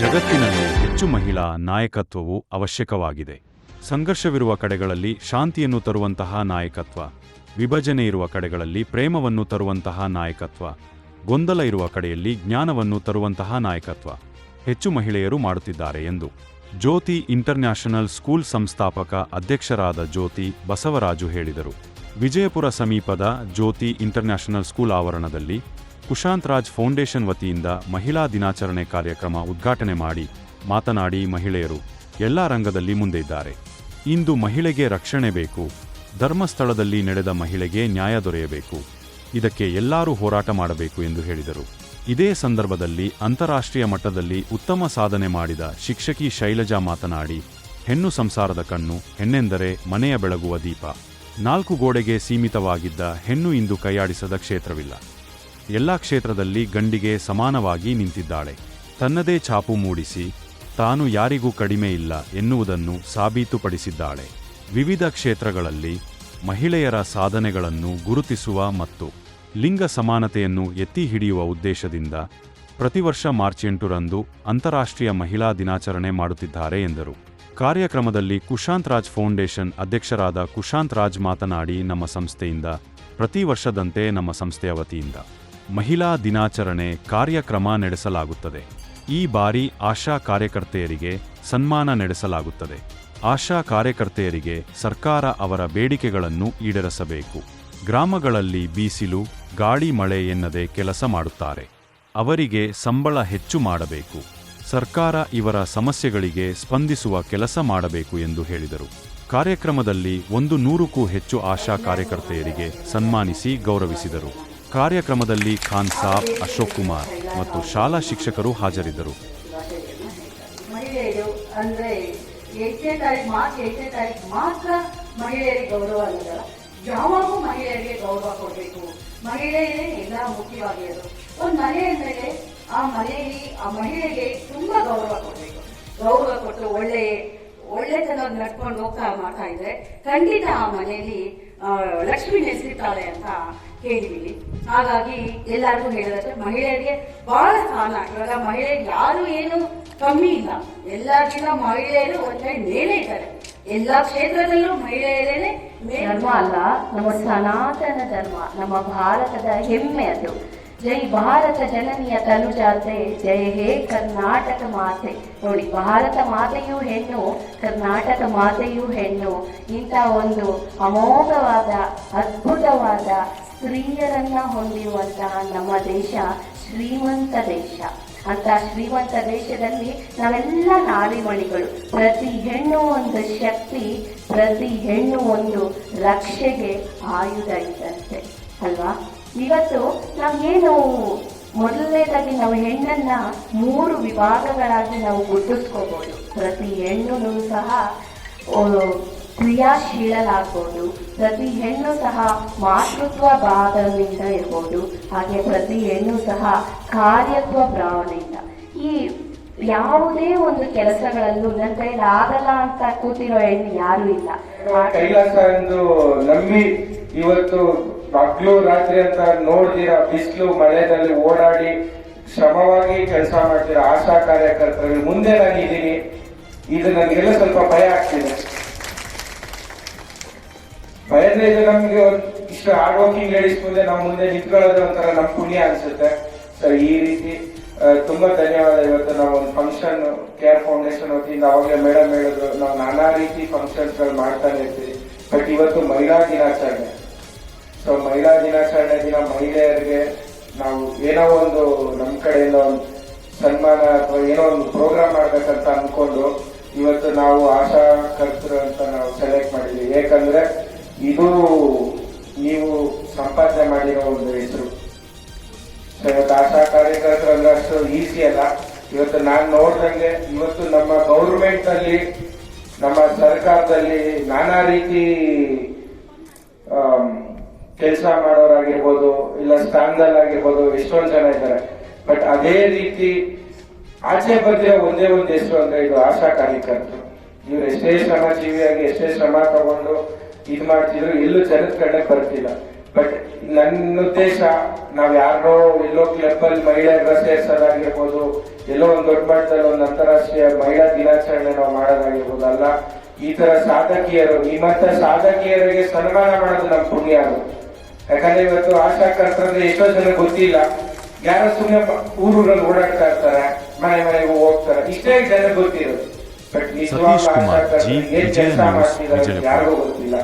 ಜಗತ್ತಿನಲ್ಲಿ ಹೆಚ್ಚು ಮಹಿಳಾ ನಾಯಕತ್ವವು ಅವಶ್ಯಕವಾಗಿದೆ. ಸಂಘರ್ಷವಿರುವ ಕಡೆಗಳಲ್ಲಿ ಶಾಂತಿಯನ್ನು ತರುವಂತಹ ನಾಯಕತ್ವ, ವಿಭಜನೆ ಇರುವ ಕಡೆಗಳಲ್ಲಿ ಪ್ರೇಮವನ್ನು ತರುವಂತಹ ನಾಯಕತ್ವ, ಗೊಂದಲ ಇರುವ ಕಡೆಯಲ್ಲಿ ಜ್ಞಾನವನ್ನು ತರುವಂತಹ ನಾಯಕತ್ವ ಹೆಚ್ಚು ಮಹಿಳೆಯರು ಮಾಡುತ್ತಿದ್ದಾರೆ ಎಂದು ಜ್ಯೋತಿ ಇಂಟರ್ನ್ಯಾಷನಲ್ ಸ್ಕೂಲ್ ಸಂಸ್ಥಾಪಕ ಅಧ್ಯಕ್ಷರಾದ ಜ್ಯೋತಿ ಬಸವರಾಜು ಹೇಳಿದರು. ವಿಜಯಪುರ ಸಮೀಪದ ಜ್ಯೋತಿ ಇಂಟರ್ನ್ಯಾಷನಲ್ ಸ್ಕೂಲ್ ಆವರಣದಲ್ಲಿ ಕುಶಾಂತ್ ರಾಜ್ ಫೌಂಡೇಶನ್ ವತಿಯಿಂದ ಮಹಿಳಾ ದಿನಾಚರಣೆ ಕಾರ್ಯಕ್ರಮ ಉದ್ಘಾಟನೆ ಮಾಡಿ ಮಾತನಾಡಿ ಮಹಿಳೆಯರು ಎಲ್ಲ ರಂಗದಲ್ಲಿ ಮುಂದೆ ಇದ್ದಾರೆ. ಇಂದು ಮಹಿಳೆಗೆ ರಕ್ಷಣೆ ಬೇಕು. ಧರ್ಮಸ್ಥಳದಲ್ಲಿ ನಡೆದ ಮಹಿಳೆಗೆ ನ್ಯಾಯ ದೊರೆಯಬೇಕು. ಇದಕ್ಕೆ ಎಲ್ಲರೂ ಹೋರಾಟ ಮಾಡಬೇಕು ಎಂದು ಹೇಳಿದರು. ಇದೇ ಸಂದರ್ಭದಲ್ಲಿ ಅಂತಾರಾಷ್ಟ್ರೀಯ ಮಟ್ಟದಲ್ಲಿ ಉತ್ತಮ ಸಾಧನೆ ಮಾಡಿದ ಶಿಕ್ಷಕಿ ಶೈಲಜಾ ಮಾತನಾಡಿ, ಹೆಣ್ಣು ಸಂಸಾರದ ಕಣ್ಣು, ಹೆಣ್ಣೆಂದರೆ ಮನೆಯ ಬೆಳಗುವ ದೀಪ. ನಾಲ್ಕು ಗೋಡೆಗೆ ಸೀಮಿತವಾಗಿದ್ದ ಹೆಣ್ಣು ಇಂದು ಕೈಯಾಡಿಸದ ಕ್ಷೇತ್ರವಿಲ್ಲ. ಎಲ್ಲಾ ಕ್ಷೇತ್ರದಲ್ಲಿ ಗಂಡಿಗೆ ಸಮಾನವಾಗಿ ನಿಂತಿದ್ದಾಳೆ. ತನ್ನದೇ ಛಾಪು ಮೂಡಿಸಿ, ತಾನು ಯಾರಿಗೂ ಕಡಿಮೆ ಇಲ್ಲ ಎನ್ನುವುದನ್ನು ಸಾಬೀತುಪಡಿಸಿದ್ದಾಳೆ. ವಿವಿಧ ಕ್ಷೇತ್ರಗಳಲ್ಲಿ ಮಹಿಳೆಯರ ಸಾಧನೆಗಳನ್ನು ಗುರುತಿಸುವ ಮತ್ತು ಲಿಂಗ ಸಮಾನತೆಯನ್ನು ಎತ್ತಿ ಹಿಡಿಯುವ ಉದ್ದೇಶದಿಂದ ಪ್ರತಿವರ್ಷ ಮಾರ್ಚ್ ಎಂಟರಂದು ಅಂತಾರಾಷ್ಟ್ರೀಯ ಮಹಿಳಾ ದಿನಾಚರಣೆ ಮಾಡುತ್ತಿದ್ದಾರೆ ಎಂದರು. ಕಾರ್ಯಕ್ರಮದಲ್ಲಿ ಕುಶಾಂತ್ ರಾಜ್ ಫೌಂಡೇಶನ್ ಅಧ್ಯಕ್ಷರಾದ ಕುಶಾಂತ್ ರಾಜ್ ಮಾತನಾಡಿ, ನಮ್ಮ ಸಂಸ್ಥೆಯಿಂದ, ಪ್ರತಿ ವರ್ಷದಂತೆ ನಮ್ಮ ಸಂಸ್ಥೆಯ ವತಿಯಿಂದ. ಮಹಿಳಾ ದಿನಾಚರಣೆ ಕಾರ್ಯಕ್ರಮ ನಡೆಸಲಾಗುತ್ತದೆ. ಈ ಬಾರಿ ಆಶಾ ಕಾರ್ಯಕರ್ತೆಯರಿಗೆ ಸನ್ಮಾನ ನಡೆಸಲಾಗುತ್ತದೆ. ಆಶಾ ಕಾರ್ಯಕರ್ತೆಯರಿಗೆ ಸರ್ಕಾರ ಅವರ ಬೇಡಿಕೆಗಳನ್ನು ಈಡೇರಿಸಬೇಕು. ಗ್ರಾಮಗಳಲ್ಲಿ ಬೀಸಿಲು, ಗಾಳಿ ಮಳೆ ಎನ್ನದೆ ಕೆಲಸ ಮಾಡುತ್ತಾರೆ. ಅವರಿಗೆ ಸಂಬಳ ಹೆಚ್ಚು ಮಾಡಬೇಕು. ಸರ್ಕಾರ ಇವರ ಸಮಸ್ಯೆಗಳಿಗೆ ಸ್ಪಂದಿಸುವ ಕೆಲಸ ಮಾಡಬೇಕು ಎಂದು ಹೇಳಿದರು. ಕಾರ್ಯಕ್ರಮದಲ್ಲಿ ಒಂದು ನೂರಕ್ಕೂ ಹೆಚ್ಚು ಆಶಾ ಕಾರ್ಯಕರ್ತೆಯರಿಗೆ ಸನ್ಮಾನಿಸಿ ಗೌರವಿಸಿದರು. ಕಾರ್ಯಕ್ರಮದಲ್ಲಿ ಖಾನ್ ಸಾಬ್, ಅಶೋಕ್ ಕುಮಾರ್ ಮತ್ತು ಶಾಲಾ ಶಿಕ್ಷಕರು ಹಾಜರಿದ್ದರು. ಮಹಿಳೆಯರು ಅಂದ್ರೆ ಎಂಟನೇ ತಾರೀಕು ಮಾರ್ಚ್ ಎಂಟನೇ ತಾರೀಕು ಮಾತ್ರ ಮಹಿಳೆಯರಿಗೆ ಗೌರವ ಅಲ್ಲ ಯಾವಾಗೂ ಮಹಿಳೆಯರಿಗೆ ಗೌರವ ಕೊಡಬೇಕು. ಮಹಿಳೆಯರೇ ಎಲ್ಲ ಮುಖ್ಯವಾಗಿರೋದು? ಒಂದು ಮನೆ ಅಂದ್ಮೇಲೆ ಆ ಮನೆಯಲ್ಲಿ, ಆ ಮಹಿಳೆಗೆ ತುಂಬಾ ಗೌರವ ಕೊಡಬೇಕು. ಗೌರವ ಕೊಟ್ಟು ಒಳ್ಳೆ ಒಳ್ಳೆತನ ನಡ್ಕೊಂಡು ಹೋಗ್ತಾ ಮಾಡ್ತಾ ಇದ್ರೆ ಖಂಡಿತ ಆ ಮನೆಯಲ್ಲಿ ಲಕ್ಷ್ಮಿ ನೆಲೆಸಿರ್ತಾಳೆ ಅಂತ ಹೇಳಿದೀವಿ ಹಾಗಾಗಿ ಎಲ್ಲರಿಗೂ ಹೇಳಿದ್ರೆ ಮಹಿಳೆಯರಿಗೆ ಬಹಳ ಸ್ಥಾನ. ಇವಾಗ ಮಹಿಳೆ ಯಾರು ಏನು ಕಮ್ಮಿ ಇಲ್ಲ. ಎಲ್ಲರಿಗಿಂತ ಮಹಿಳೆಯರು ಒಂದೇ ಮೇಲೆ ಇದ್ದಾರೆ. ಎಲ್ಲಾ ಕ್ಷೇತ್ರದಲ್ಲೂ ಮಹಿಳೆಯರೇನೆ ಧರ್ಮ ಅಲ್ಲ, ನಮ್ಮ ಸನಾತನ ಧರ್ಮ, ನಮ್ಮ ಭಾರತದ ಹೆಮ್ಮೆ ಅದು. ಜೈ ಭಾರತ ಜನನಿಯ ತನುಜಾತೆ ಜಯ ಹೇ ಕರ್ನಾಟಕ ಮಾತೆ. ನೋಡಿ, ಭಾರತ ಮಾತೆಯೂ ಹೆಣ್ಣು, ಕರ್ನಾಟಕ ಮಾತೆಯೂ ಹೆಣ್ಣು. ಇಂಥ ಒಂದು ಅಮೋಘವಾದ, ಅದ್ಭುತವಾದ ಸ್ತ್ರೀಯರನ್ನ ಹೊಂದಿರುವಂತಹ ನಮ್ಮ ದೇಶ ಶ್ರೀಮಂತ ದೇಶ. ಅಂತ ಶ್ರೀಮಂತ ದೇಶದಲ್ಲಿ ನಾವೆಲ್ಲ ನಾರಿಮಣಿಗಳು. ಪ್ರತಿ ಹೆಣ್ಣು ಒಂದು ಶಕ್ತಿ, ಪ್ರತಿ ಹೆಣ್ಣು ಒಂದು ರಕ್ಷೆಗೆ ಆಯುಧ ಇದ್ದಂತೆ. ಅಲ್ವಾ? ಇವತ್ತು ನಾವೇನು ಮೊದಲನೇದಾಗಿ ನಾವು ಹೆಣ್ಣನ್ನ ಮೂರು ವಿಭಾಗಗಳಾಗಿ ನಾವು ಗುರುತಿಸ್ಕೋಬಹುದು ಪ್ರತಿ ಹೆಣ್ಣು ಸಹ ಕ್ರಿಯಾಶೀಲರಾಗ್ಬೋದು. ಪ್ರತಿ ಹೆಣ್ಣು ಸಹ ಮಾತೃತ್ವ ಭಾಗದಿಂದ ಇರ್ಬೋದು. ಹಾಗೆ ಪ್ರತಿ ಹೆಣ್ಣು ಸಹ ಕಾರ್ಯತ್ವ ಭಾವನೆಯಿಂದ ಈ ಯಾವುದೇ ಒಂದು ಕೆಲಸಗಳಲ್ಲೂ ನನ್ನ ಕೈಲಿ ಆಗಲ್ಲ ಅಂತ ಕೂತಿರೋ ಹೆಣ್ಣು ಯಾರು ಇಲ್ಲ. ಕೈಲಾಸ ಎಂದು ನಂಬಿ ಇವತ್ತು ಹಗ್ಲು ರಾತ್ರಿ ಅಂತ ನೋಡ್ತೀರಾ, ಬಿಸಿಲು ಮಳೆಯಲ್ಲಿ ಓಡಾಡಿ ಶ್ರಮವಾಗಿ ಕೆಲಸ ಮಾಡ್ತೀರಾ, ಆಶಾ ಕಾರ್ಯಕರ್ತರಿಗೆ ಮುಂದೆ ನಾನು ಇದ್ದೀನಿ. ಇದು ನನಗೆಲ್ಲ ಸ್ವಲ್ಪ ಭಯ ಆಗ್ತಿದೆ. ಭಯದ ಇದು ನಮ್ಗೆ ಇಷ್ಟು ಹಾರ್ಡ್ ವರ್ಕಿಂಗ್ ಲೇಡೀಸ್ ಮುಂದೆ ನಾವು ಮುಂದೆ ನಿಂತ್ಕೊಳ್ಳೋದು ಒಂಥರ ನಮ್ ಪುಣ್ಯ ಅನ್ಸುತ್ತೆ. ಸೊ ಈ ರೀತಿ ತುಂಬಾ ಧನ್ಯವಾದ. ಇವತ್ತು ನಾವು ಒಂದು ಫಂಕ್ಷನ್ ಕೇರ್ ಫೌಂಡೇಶನ್ ವತಿಯಿಂದ ಅವಾಗಲೇ ಮೇಡಮ್ ಹೇಳಿದ್ರು, ನಾವು ನಾನಾ ರೀತಿ ಫಂಕ್ಷನ್ಸ್ಗಳು ಮಾಡ್ತಾನೆ ಇರ್ತೀವಿ ಬಟ್ ಇವತ್ತು ಮಹಿಳಾ ದಿನಾಚರಣೆ. ಸೊ ಮಹಿಳಾ ದಿನಾಚರಣೆ ದಿನ ಮಹಿಳೆಯರಿಗೆ ನಾವು ಏನೋ ಒಂದು ನಮ್ಮ ಕಡೆಯಿಂದ ಒಂದು ಸನ್ಮಾನ ಅಥವಾ ಏನೋ ಒಂದು ಪ್ರೋಗ್ರಾಮ್ ಮಾಡ್ಬೇಕಂತ ಅನ್ಕೊಂಡು ಇವತ್ತು ನಾವು ಆಶಾ ಕರ್ತರು ಅಂತ ನಾವು ಸೆಲೆಕ್ಟ್ ಮಾಡಿದ್ವಿ. ಯಾಕಂದ್ರೆ ಇದು ನೀವು ಸಂಪಾದನೆ ಮಾಡಿರೋ ಒಂದು ಹೆಸರು. ಇವತ್ತು ಆಶಾ ಕಾರ್ಯಕರ್ತರು ಅಂದ್ರೆ ಅಷ್ಟು ಈಸಿ ಅಲ್ಲ. ಇವತ್ತು ನಾನು ನೋಡ್ದಂಗೆ ಇವತ್ತು ನಮ್ಮ ಗೌರ್ಮೆಂಟ್ ಅಲ್ಲಿ, ನಮ್ಮ ಸರ್ಕಾರದಲ್ಲಿ ನಾನಾ ರೀತಿ ಕೆಲಸ ಮಾಡೋರಾಗಿರ್ಬೋದು, ಇಲ್ಲ ಸ್ಥಾನದಲ್ಲಾಗಿರ್ಬೋದು, ಎಷ್ಟೊಂದು ಜನ ಇದ್ದಾರೆ. ಬಟ್ ಅದೇ ರೀತಿ ಆಚೆ ಬಂದಿರೋ ಒಂದೇ ಒಂದು ಹೆಸರು ಅಂದ್ರೆ ಇದು ಆಶಾ ಕಾರ್ಯಕರ್ತರು. ಇವ್ರು ಎಷ್ಟೇ ಶ್ರಮಜೀವಿಯಾಗಿ ಎಷ್ಟೇ ಶ್ರಮ ತಗೊಂಡು ಇದು ಮಾಡ್ತಿದ್ರು, ಎಲ್ಲೂ ಜನದ ಕಡೆ ಬರ್ತಿಲ್ಲ. ಬಟ್ ನನ್ನ ಉದ್ದೇಶ, ನಾವ್ ಯಾರೋ ಎಲ್ಲೋ ಕ್ಲಬ್ ಅಲ್ಲಿ ಮಹಿಳೆಯರ ಸೇರ್ಸೋದಾಗಿರ್ಬೋದು ಎಲ್ಲೋ ಒಂದು ದೊಡ್ಡ ಮಟ್ಟದಲ್ಲಿ ಒಂದು ಅಂತಾರಾಷ್ಟ್ರೀಯ ಮಹಿಳಾ ದಿನಾಚರಣೆ ನಾವು ಮಾಡೋದಾಗಿರ್ಬೋದು ಅಲ್ಲ, ಈ ತರ ಸಾಧಕಿಯರು ನಿಮ್ಮಂತ ಸಾಧಕಿಯರಿಗೆ ಸನ್ಮಾನ ಮಾಡೋದು ನಮ್ಮ ಪುಣ್ಯ ಅದು. ಯಾಕಂದ್ರೆ ಇವತ್ತು ಆಶಾ ಕರ್ತಂದ್ರೆ ಎಷ್ಟೋ ಜನ ಗೊತ್ತಿಲ್ಲ. ಯಾರೋ ಸುಮ್ಮನೆ ಊರೂರಲ್ಲಿ ಓಡಾಡ್ತಾ ಇರ್ತಾರೆ ಮನೆ ಮನೆಗೂ ಹೋಗ್ತಾರೆ. ಇಷ್ಟೇ ಜನ ಗೊತ್ತಿರೋದು. ಬಟ್ ನಿಜವಾಗ್ಲೂ ಕುಮಾರ್, ಆಶಾ ಕರ್ತರು ಏನ್ ಕೆಲಸ ಮಾಡ್ತಿದ್ದಾರೆ ಯಾರಿಗೂ ಗೊತ್ತಿಲ್ಲ.